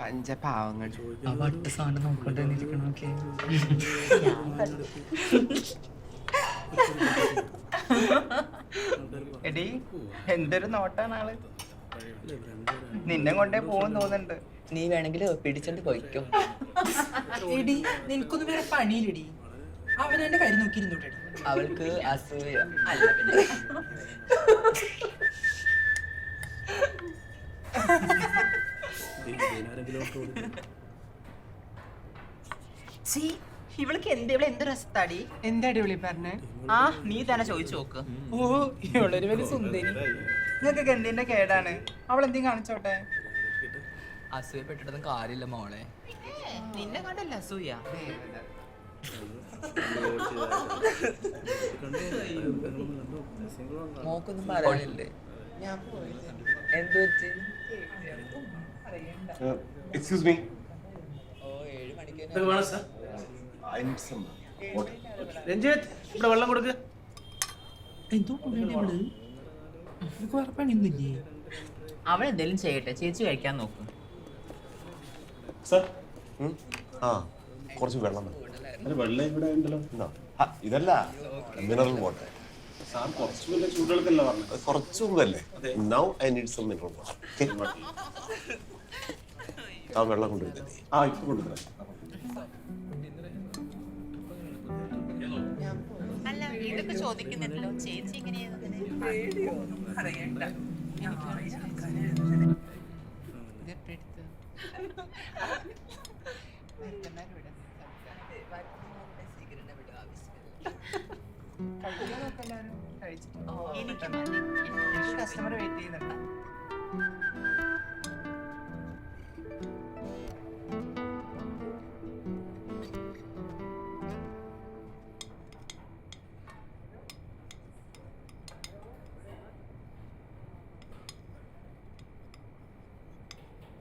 പഞ്ചപാവങ്ങൾ ആ വട്ട് സാധനം നോക്കട്ടെ നിൽക്കണമൊക്കെ. എടി എന്തൊരു നോട്ടാണ് ആൾ. നിന്നെ കൊണ്ടേ പോകും തോന്നുന്നുണ്ട്. നീ വേണമെങ്കിൽ പിടിച്ചോണ്ട് പോയിക്കോ. എടി നിനക്കൊന്നും വേറെ പണിയിലിടി അവൻ എന്റെ കാര്യം നോക്കിയിരുന്നോട്ടെ അവൾക്ക് അസൂയ. അല്ല പിന്നെ. ഇവൾക്ക് എന്ത് ഇവിടെ എന്ത് രസത്താടി? എന്താ അടിപൊളി പറഞ്ഞേ? ആ നീ തന്നെ ചോദിച്ചു നോക്ക്. ഓ ഇവളൊരു വലിയ സുന്ദരി. നിങ്ങൾക്ക് എന്തിന്റെ കേടാണ്? അവൾ എന്തെങ്കിലും കാണിച്ചോട്ടെ? അസൂയപ്പെട്ടിട്ടൊന്നും കാര്യമില്ല മോളെ. നിന്നെ കണ്ടല്ല അസൂയ? മോക്കൊന്നും പറയാനില്ലേ? എന്ത് പറ്റി? Excuse me need some water Ranjith ഇവിടെ വെള്ളം കൊടുക്ക്. എന്തോ വേറെ പണിയൊന്നുമില്ലേ? അവൾ എന്തെങ്കിലും ചെയ്യട്ടെ. ചേച്ചി കഴിക്കാൻ നോക്കും. സർ ആ കുറച്ച് വെള്ളം. അല്ല വെള്ളം ഇവിടെ ഉണ്ടല്ലോ. ഇതല്ല. മിനറൽ വാട്ടർ കുറച്ച് കുറച്ച് മുമ്പല്ലേ now I need some mineral water ആ വെള്ളം കൊണ്ടുവരുന്നത് ആ ഇപ്പൊ കൊണ്ടുവരാം. അല്ല ചേച്ചി എനിക്ക് കസ്റ്റമർ വെയിറ്റ് ചെയ്യുന്നുണ്ട്.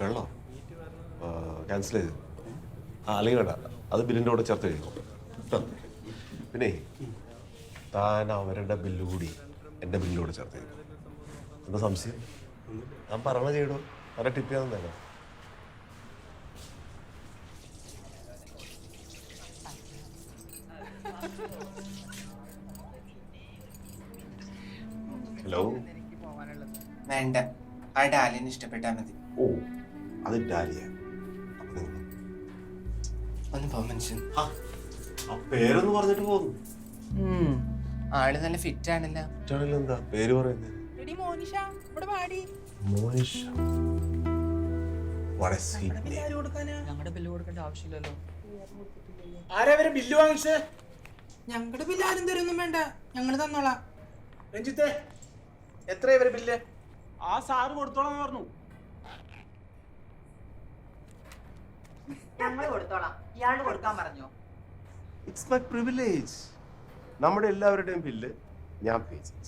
വെള്ളം? ക്യാൻസൽ ചെയ്ത്. ആ അല്ലെങ്കിൽ വേണ്ട. അത് ബില്ലിന്റെ കൂടെ ചേർത്ത് കഴിക്കും. കേട്ടോ പിന്നെ താൻ അവരുടെ ബില്ല് കൂടി എന്റെ ബില്ലിലൂടെ കൂടെ ചേർത്ത് കഴിക്കും. എന്താ സംശയം? ഞാൻ പറഞ്ഞ ചെയ്യണു അവരെ ടിപ്പ് ചെയ്യാൻ തന്നെ ഹലോ? വേണ്ട. ആ ഡാലിന് ഇഷ്ടപ്പെട്ടാൽ മതി. ഓ. അത് ഡാലിയ മനുഷ്യൻ. പേരൊന്ന് പറഞ്ഞിട്ട് പോകുന്നു. ആൾ നല്ല ഫിറ്റ് ആണല്ലോ എന്താ? പേര് പറയുന്നത് മോനിഷ വളരെ സ്വീറ്റ് ഞങ്ങളുടെ ബില്ല് കൊടുക്കേണ്ട ആവശ്യമില്ലല്ലോ. ആരാ വരെ ബില്ല് വാങ്ങിച്ചത് ഞങ്ങളുടെ ബില്ല് ആരും തരൊന്നും വേണ്ട. ഞങ്ങൾ തന്നോളാം. രഞ്ജിത്തെ എത്ര വരെ ബില്ല്? ആ സാറ് കൊടുത്തോളാന്ന് പറഞ്ഞു. ഞങ്ങൾ കൊടുത്തോളാം. ഇയാൾ കൊടുക്കാൻ പറഞ്ഞോ. ഇറ്റ്സ് മൈ പ്രിവിലേജ് നമ്മുടെ എല്ലാവരുടെയും ബില്ല് ഞാൻ പേ ചെയ്യും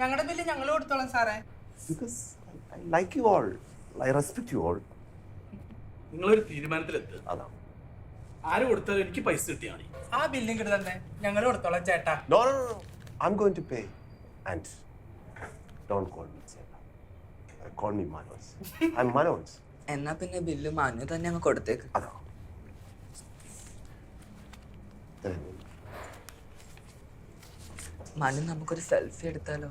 ഞങ്ങളുടെ ബില്ല് ഞങ്ങൾ കൊടുത്തോളാം സാറേ. Because I like you all I respect you all നിങ്ങളൊരു തീരുമാനത്തിലെത്തുക അതാണ് ആര് കൊടുത്താലും എനിക്ക് പൈസ കിട്ടിയാണ് ആ ബില്ലും കിട്ടി തന്നെ ഞങ്ങൾ കൊടുത്തോളാം ചേട്ടാ. No no no I am going to pay and don't call me ചേട്ടാ. Call me Manoj I'm Manoj എന്നാ പിന്നെ ബില്ല് മാനു തന്നെ അങ്ങ് കൊടുത്തേക്ക്. അതാ. മനു നമുക്കൊരു സെൽഫി എടുത്താലോ?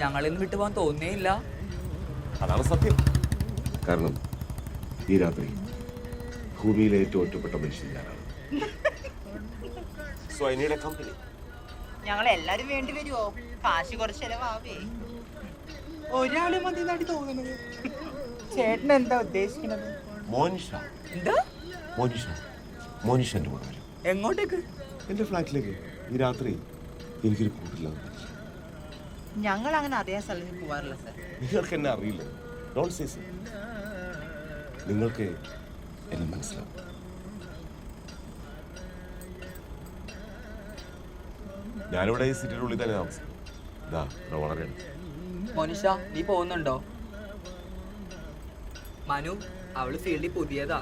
ഞങ്ങളിൽ നിന്ന് വിട്ടുപോകാൻ തോന്നിയില്ല അതാണ് സത്യം. കാരണം ഈ രാത്രി ഭൂമിയിലെ ഏറ്റവും ഒറ്റപ്പെട്ട മനുഷ്യൻ ഞാനാണ്. So I need a company ഞങ്ങൾ എല്ലാരും വേണ്ടി വരുമോ കാശ് കുറച്ച് ചെലവാവേ. ഒരാൾ മതി നടി തോന്നുന്നത്. ചേട്ടൻ എന്താ ഉദ്ദേശിക്കുന്നത്? മോനിഷ. എന്താ? മോനിഷ. മോനിഷ എന്റെ കൂടെ വരും. എങ്ങോട്ടേക്ക്? എന്റെ ഫ്ലാറ്റിലേക്ക് ഈ രാത്രി എനിക്കൊരു കൂട്ടില്ല. ഞങ്ങൾ അങ്ങനെ അറിയാൻ സ്ഥലത്ത് പോവാറില്ല സർ. നിങ്ങൾക്ക് എന്നെ അറിയില്ല ഡോൺ സേ നിങ്ങൾക്ക് എന്നെ മനസ്സിലാവും. ഞാനിവിടെ ഈ സിറ്റിയുടെ ഉള്ളിൽ തന്നെ താമസിക്കും. ഇതാ വളരെ. മോനിഷ നീ പോകുന്നുണ്ടോ? മനു അവൾ ഫീൽഡിൽ പുതിയതാ.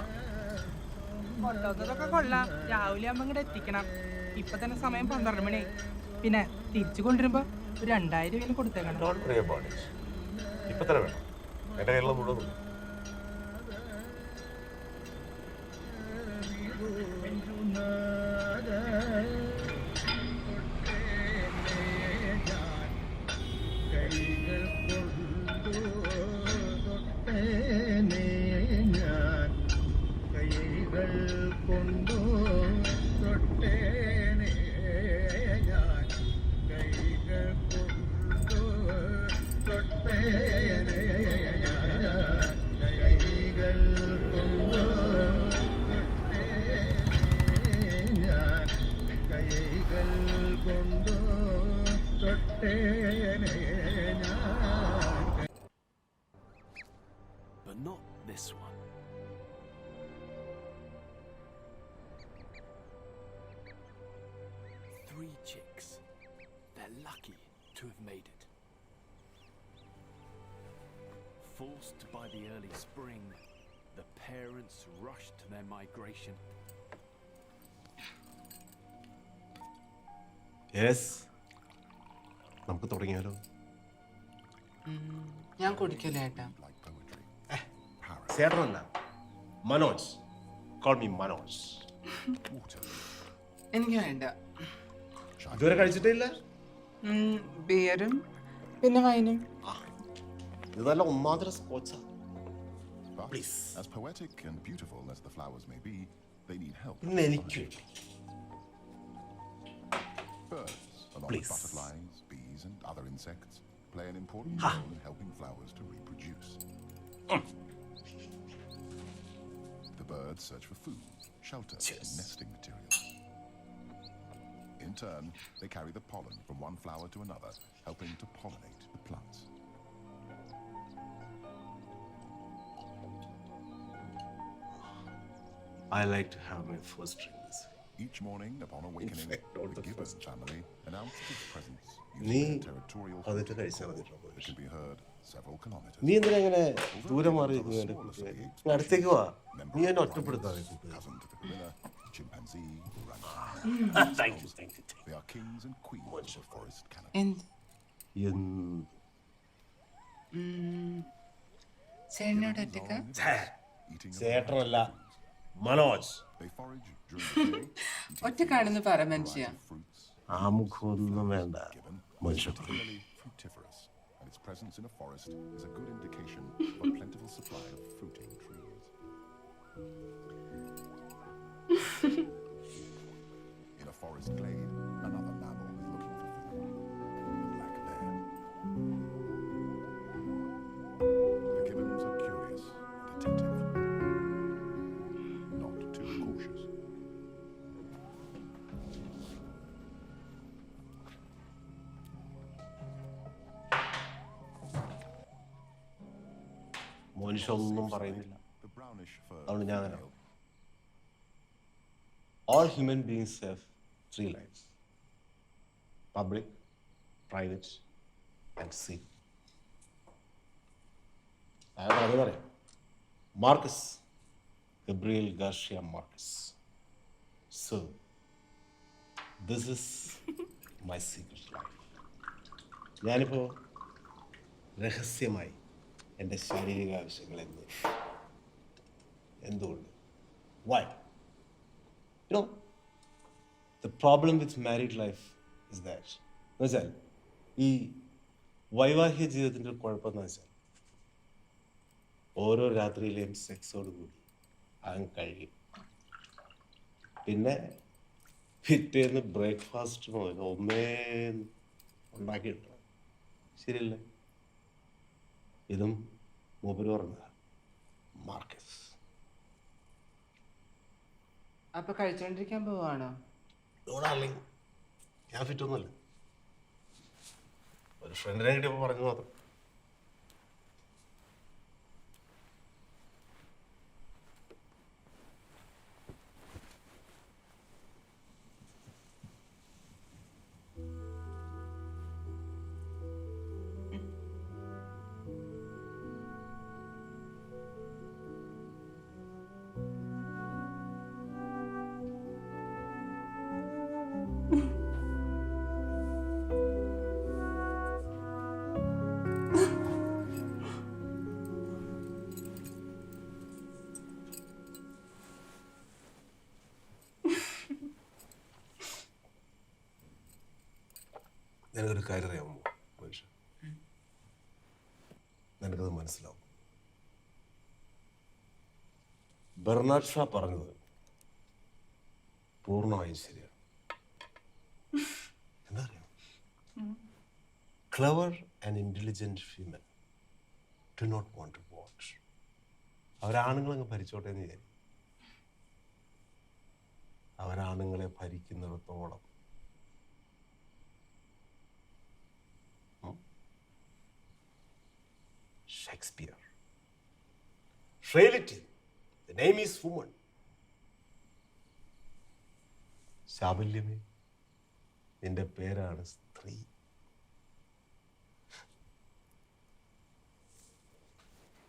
കൊണ്ടുവന്നതൊക്കെ കൊള്ളാം. രാവിലെ ആകുമ്പോ ഇങ്ങോട്ട് എത്തിക്കണം. ഇപ്പൊ തന്നെ സമയം പന്ത്രണ്ട് മണി. പിന്നെ തിരിച്ചു കൊണ്ടുവരുമ്പോ രണ്ടായിരം കൊടുത്തേക്കണം. Don't worry about it. ഇപ്പൊ തന്നെ വേണം. എന്റെ കയ്യിലുള്ള മുഴുവൻ but not this one. Three chicks. They're lucky to have made it. Forced by the early spring, the parents rushed to their migration. Yes നമുക്ക് തുടങ്ങിയാലോ? ഞാൻ കുടിക്കില്ല ഏട്ടാ. ചേട്ടനല്ല. മനോജ്. Call me Manoj. എനിക്ക് വേണ്ട. ഇതുവരെ കഴിച്ചിട്ടില്ല? ബിയറും പിന്നെ വൈനും ഇത് നല്ല ഒന്നാന്തര Please. as poetic and beautiful as the flowers may be, they need help. Birds, along Please. with butterflies, bees, and other insects, play an important ha. role in helping flowers to reproduce. The birds search for food, shelter, and nesting materials. In turn, they carry the pollen from one flower to another, helping to pollinate the plants. I like to have my first drink. Each morning, upon awakening, the Gibbons family announced its presence using their territorial It can be heard several kilometers. നീ എന്തിനാ ഇങ്ങനെ ദൂരെ മാറി നിൽക്കുന്നു എന്റെ കൂട്ടുകാരൻ? നീ അടുത്തേക്ക് വാ നീ എന്നെ the ഒറ്റപ്പെടുത്താതെ cousin to the gorilla, chimpanzee, orangutan. Thank you, thank you, They are kings and queens of the forest canopy. എന്ത്. ചേട്ടനോട് ഒറ്റക്ക Eating a ചേട്ടനല്ല. മനോജ് ഒറ്റ ഒറ്റക്കാണെന്ന് പറ മനുഷ്യ ആമുഖമൊന്നും വേണ്ട മനുഷ്യ its presence in a forest is a good indication of a plentiful supply of fruiting trees. മനുഷ്യ ഒന്നും പറയുന്നില്ല അതുകൊണ്ട് ഞാൻ അങ്ങനെ human beings have three lives public, private, and secret. I have അതെന്നറിയാം Marquez Gabriel Garcia Marquez so this is my secret life ഞാനിപ്പോൾ രഹസ്യമായി എന്റെ ശാരീരിക ആവശ്യങ്ങൾ എന്ന് എന്തുകൊണ്ട്? Why you know the problem with married life is that എന്ന് വെച്ചാൽ ഈ വൈവാഹിക ജീവിതത്തിന്റെ കുഴപ്പം കുഴപ്പമെന്ന് വെച്ചാൽ ഓരോ രാത്രിയിലെയും സെക്സോട് കൂടി അങ്ങ് കഴിയും. പിന്നെ പിറ്റേന്ന് ബ്രേക്ക്ഫാസ്റ്റ് മുതൽ ഒന്നേ ഉണ്ടാക്കിയിട്ടുണ്ട്. ശരിയല്ലേ? ഇതും മൂപ്പര് പറഞ്ഞ മാർക്കസ്. അപ്പൊ കഴിച്ചോണ്ടിരിക്കാൻ പോവാണോ? ഞാൻ ഫിറ്റൊന്നുമല്ല ഒരു ഫ്രണ്ടിനെ കിട്ടിയപ്പോൾ പറഞ്ഞു മാത്രം. നിനക്കൊരു കാര്യം അറിയാമോ മനുഷ്യൻ നിനക്കത് മനസ്സിലാവും. ബെർണാഡ് ഷാ പറഞ്ഞത് പൂർണമായും ശരിയാണ്. എന്താ അറിയാം clever and intelligent women do not want to watch അവരാണുങ്ങളങ്ങ് ഭരിച്ചോട്ടെ എന്ന് വിചാരിക്കും. അവരാണുങ്ങളെ ഭരിക്കുന്നിടത്തോളം Shakespeare reality the name is woman ശാബല്യമേ നിന്റെ പേരാണ് സ്ത്രീ.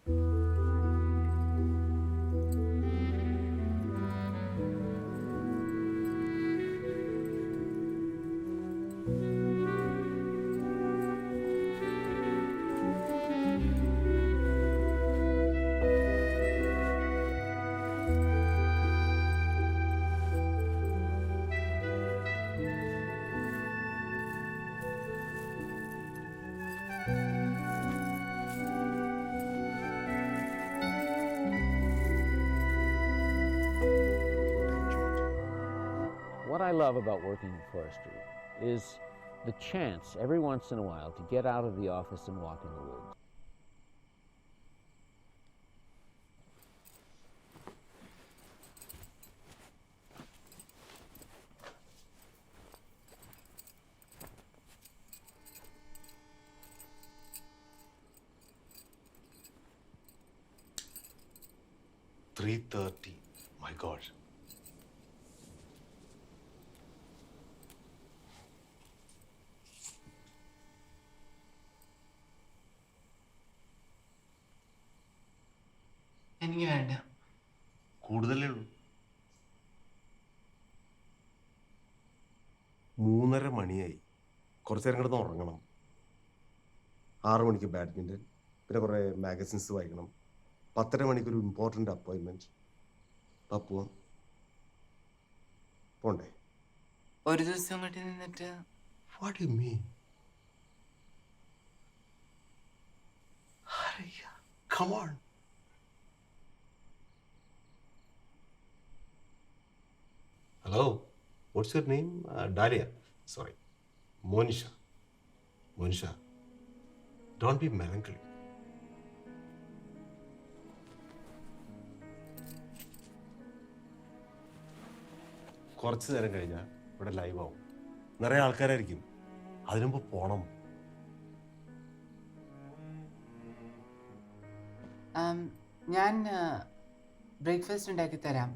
What I love about working in forestry is the chance every once in a while to get out of the office and walk in the woods. Three thirty. My God. എനിക്ക് വേണ്ട. കൂടുതലേ ഉള്ളൂ. മൂന്നര മണിയായി. കുറച്ച് നേരം കിടന്ന് ഉറങ്ങണം. ആറു മണിക്ക് ബാഡ്മിന്റൺ പിന്നെ കുറേ മാഗസിൻസ് വായിക്കണം. പത്തര മണിക്കൊരു ഇമ്പോർട്ടന്റ് അപ്പോയിൻമെന്റ് പോവാം. പോണ്ടേ? ഒരു ദിവസം അങ്ങോട്ട് നിന്നിട്ട് what you mean Come on. What's your name? Uh, Dahlia. Sorry, Monisha. Monisha, don't be melancholy. കുറച്ച് നേരം കഴിഞ്ഞാൽ ഇവിടെ ലൈവ് ആവും നിറയെ ആൾക്കാരായിരിക്കും അതിനുമ്പ് പോണം ഞാൻ ബ്രേക്ക്ഫാസ്റ്റ് ഉണ്ടാക്കി തരാം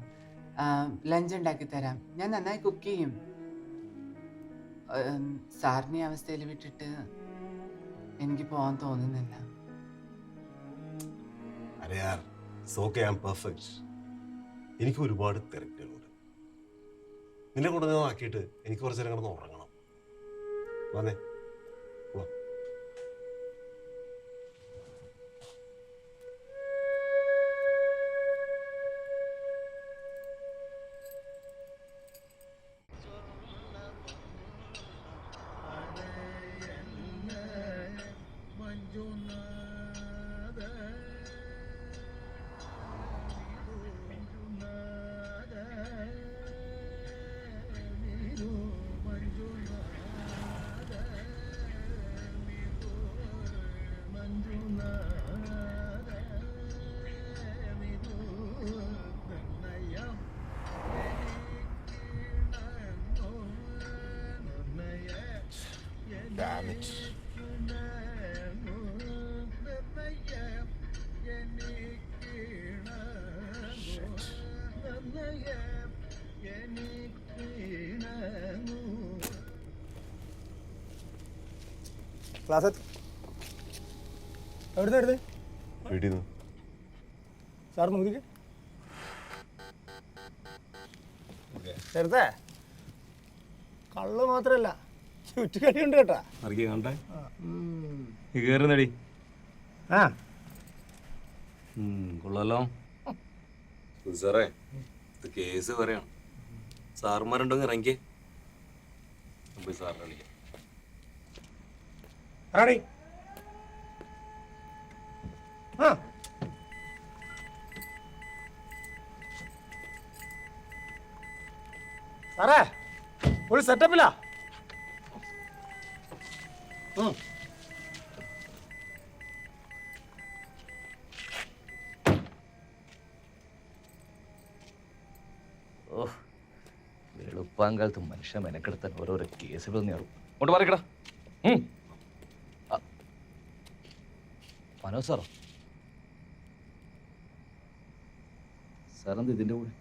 ലഞ്ച് ഉണ്ടാക്കി തരാം ഞാൻ നന്നായി കുക്ക് ചെയ്യും. സാറിനെ അവസ്ഥയിൽ വിട്ടിട്ട് എനിക്ക് പോകാൻ തോന്നുന്നില്ല. അരെ യാർ സോക്കെ ഐ ആം പെർഫെക്റ്റ് എനിക്ക് ഒരുപാട് തിരക്കുകളുണ്ട്. നിന്നെ ആക്കിയിട്ട് എനിക്ക് കുറച്ച് നേരം കിടന്ന് ഉറങ്ങണം. വന്നേ. Damn it. ക്ലാസ് എവിടുന്ന് എടുത്ത്? വീട്ടിൽ നിന്ന് സാർ നോക്കിക്ക് ചെറുത്തേ കള്ള് മാത്രല്ല. കേട്ടാ. അറിയ കണ്ടേ? കയറുന്നടി ആ. കൊള്ളാലോ. സാറേ ഇത് കേസ് പറയാണ്. സാറുമാരുണ്ടോ ഇറങ്ങിയേ പോയി സാറിനെ വിളിക്കാം. റെഡി ആ. സാറേ ഒരു സെറ്റപ്പിലാ. ഓ വെളുപ്പാങ്കാലത്ത് മനുഷ്യ മെനക്കെടുത്താൻ ഓരോരോ കേസുകൾ നേറും. അങ്ങോട്ട് മാറിക്കടാ. മനോജ് സാറോ? സാറെന്ത് ഇതിന്റെ കൂടെ?